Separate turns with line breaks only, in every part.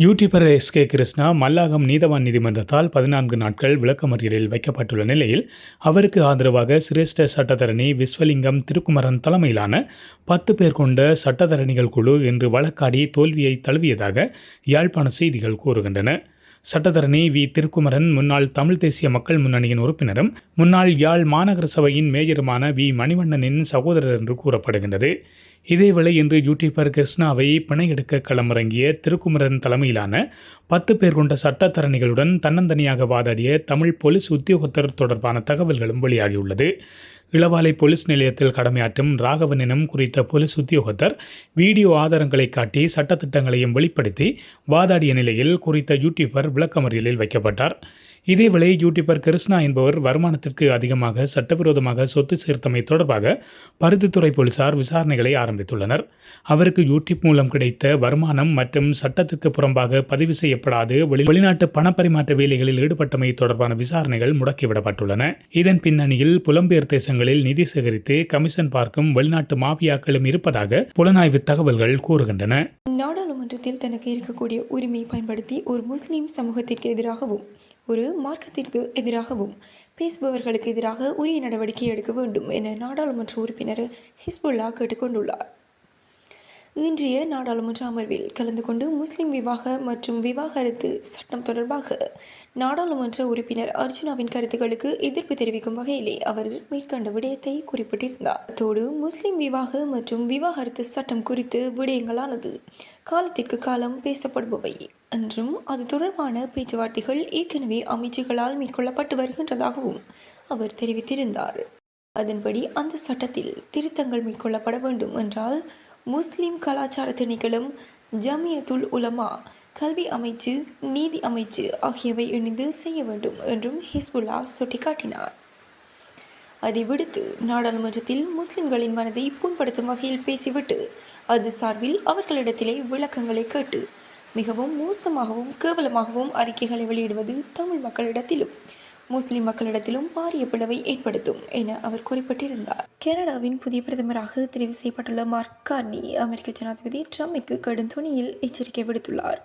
YouTuber S K Krishna Mallakam நீதவான் நீதிமன்றத்தால் பதினான்கு நாட்கள் விளக்கமறியலில் வைக்கப்பட்டுள்ள நிலையில் அவருக்கு ஆதரவாக சிரேஷ்ட சட்டத்தரணி விஸ்வலிங்கம் திருக்குமரன் தலைமையிலான பத்து பேர் கொண்ட சட்டத்தரணிகள் குழு இன்று வழக்காடி தோல்வியை தழுவியதாக யாழ்ப்பாண செய்திகள் கூறுகின்றன. சட்டத்தரணி வி. திருக்குமரன் முன்னாள் தமிழ் தேசிய மக்கள் முன்னணியின் உறுப்பினரும் முன்னாள் யாழ் மாநகர சபையின் மேயருமான வி. மணிவண்ணனின் சகோதரர் என்று கூறப்படுகின்றது. இதேவேளை இன்று யூடியூபர் கிருஷ்ணாவை பிணை எடுக்க களமிறங்கிய திருக்குமரன் தலைமையிலான பத்து பேர் கொண்ட சட்டத்தரணிகளுடன் தன்னந்தனியாக வாதாடிய தமிழ் போலீஸ் உத்தியோகத்தர் தொடர்பான தகவல்களும் வெளியாகியுள்ளது. இளவாலை போலீஸ் நிலையத்தில் கடமையாற்றும் ராகவன் குறித்த போலீஸ் உத்தியோகத்தர் வீடியோ ஆதாரங்களை காட்டி சட்டத்திட்டங்களையும் வெளிப்படுத்தி வாதாடிய நிலையில் குறித்த யூடியூபர் விளக்கமறியலில் வைக்கப்பட்டார். இதேவேளை யூடியூபர் கிருஷ்ணா என்பவர் வருமானத்திற்கு அதிகமாக சட்டவிரோதமாக சொத்து சேர்த்தமை தொடர்பாக பருத்தித்துறை போலீசார் விசாரணைகளை ஆரம்பித்துள்ளனர். அவருக்கு யூடியூப் மூலம் கிடைத்த வருமானம் மற்றும் சட்டத்திற்கு புறம்பாக பதிவு செய்யப்படாது வெளிநாட்டு பணப்பரிமாற்ற வேலைகளில் ஈடுபட்டமை தொடர்பான விசாரணைகள் முடக்கிவிடப்பட்டுள்ளன. இதன் பின்னணியில் புலம்பெயர் தேசங்களில் நிதி சேகரித்து கமிஷன் பார்க்கும் வெளிநாட்டு மாபியாக்களும் இருப்பதாக புலனாய்வு தகவல்கள் கூறுகின்றன.
நாடாளுமன்றத்தில் தனக்கு இருக்கக்கூடிய உரிமையை பயன்படுத்தி ஒரு முஸ்லீம் சமூகத்திற்கு எதிராகவும் ஒரு மார்க்கத்திற்கு எதிராகவும் பேசுபவர்களுக்கு எதிராக உரிய நடவடிக்கை எடுக்க வேண்டும் என நாடாளுமன்ற உறுப்பினர் ஹிஸ்புல்லா கேட்டுக்கொண்டுள்ளார். இன்றைய நாடாளுமன்ற அமர்வில் கலந்து கொண்டு முஸ்லிம் விவாக மற்றும் விவாகரத்து சட்டம் தொடர்பாக நாடாளுமன்ற உறுப்பினர் அர்ஜுனாவின் கருத்துக்களுக்கு எதிர்ப்பு தெரிவிக்கும் வகையிலே அவர் மேற்கண்ட விடயத்தை குறிப்பிட்டிருந்தார். அத்தோடு முஸ்லிம் விவாக மற்றும் விவாகரத்து சட்டம் குறித்து விடயங்களானது காலத்திற்கு காலம் பேசப்படுபவை. என்றும் அது தொடர்பான பேச்சுவார்த்தைகள் ஏற்கனவே அமைச்சுகளால் மேற்கொள்ளப்பட்டு வருகின்றதாகவும் அவர் தெரிவித்திருந்தார். அதன்படி அந்த சட்டத்தில் திருத்தங்கள் மேற்கொள்ளப்பட வேண்டும் என்றால் முஸ்லிம் கலாச்சார திணைக்களம் ஜமியத்துல் உலமா கல்வி அமைச்சு நீதி அமைச்சு ஆகியவை இணைந்து செய்ய வேண்டும் என்றும் ஹிஸ்புல்லா சுட்டிக்காட்டினார். அதை விடுத்து நாடாளுமன்றத்தில் முஸ்லிம்களின் மனதை புண்படுத்தும் வகையில் பேசிவிட்டு அது சார்பில் அவர்களிடத்திலே விளக்கங்களை கேட்டு மிகவும் மோசமாகவும் கேவலமாகவும் அறிக்கைகளை வெளியிடுவது தமிழ் மக்களிடத்திலும் முஸ்லிம் மக்களிடத்திலும் பாரிய பிளவை ஏற்படுத்தும் என அவர் குறிப்பிட்டிருந்தார். கனடாவின் புதிய பிரதமராக தெரிவு செய்யப்பட்டுள்ள மார்க் கார்னி அமெரிக்க ஜனாதிபதி ட்ரம்பிற்கு கடும் துணியில் எச்சரிக்கை விடுத்துள்ளார்.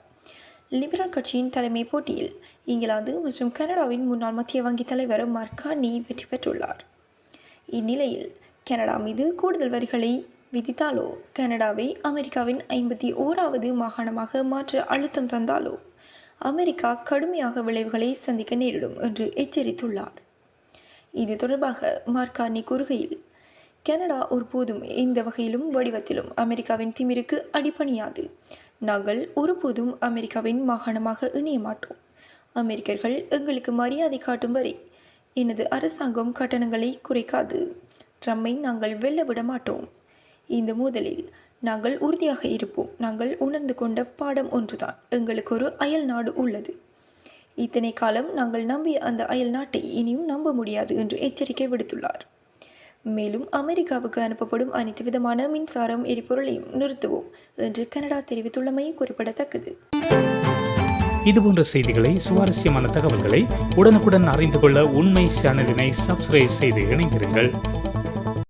லிபரல் கட்சியின் தலைமை போட்டியில் இங்கிலாந்து மற்றும் கனடாவின் முன்னாள் மத்திய வங்கி தலைவர் மார்க் கார்னி வெற்றி பெற்றுள்ளார். இந்நிலையில் கனடா மீது கூடுதல் வரிகளை விதித்தாலோ கனடாவை அமெரிக்காவின் ஐம்பத்தி ஓராவது மாகாணமாக மாற்ற அழுத்தம் தந்தாலோ அமெரிக்கா கடுமையாக விளைவுகளை சந்திக்க நேரிடும் என்று எச்சரித்துள்ளார். இது தொடர்பாக மார்கார்னி கூறுகையில் கனடா ஒருபோதும் எந்த வகையிலும் வடிவத்திலும் அமெரிக்காவின் திமிருக்கு அடிபணியாது. நாங்கள் ஒருபோதும் அமெரிக்காவின் மாகாணமாக இணைய மாட்டோம். அமெரிக்கர்கள் எங்களுக்கு மரியாதை காட்டும் வரை எனது அரசாங்கம் கட்டணங்களை குறைக்காது. ட்ரம்மை நாங்கள் வெல்ல விட மாட்டோம். இந்த மோதலில் நாங்கள் உறுதியாக இருப்போம். நாங்கள் உணர்ந்து கொண்ட பாடம் ஒன்றுதான். எங்களுக்கு ஒரு அயல் நாடு உள்ளது. இத்தனை காலம் நாங்கள் நம்பிய அந்த அயல் நாட்டை இனியும் நம்ப முடியாது என்று எச்சரிக்கை விடுத்துள்ளார். மேலும் அமெரிக்காவுக்கு அனுப்பப்படும் அனைத்து விதமான மின்சாரம் எரிபொருளையும் நிறுத்துவோம் என்று கனடா தெரிவித்துள்ளமை குறிப்பிடத்தக்கது.
இதுபோன்ற செய்திகளை சுவாரஸ்யமான தகவல்களை உடனுக்குடன் அறிந்து கொள்ள உண்மை சேனலினை சப்ஸ்கிரைப் செய்து இணைந்திருங்கள்.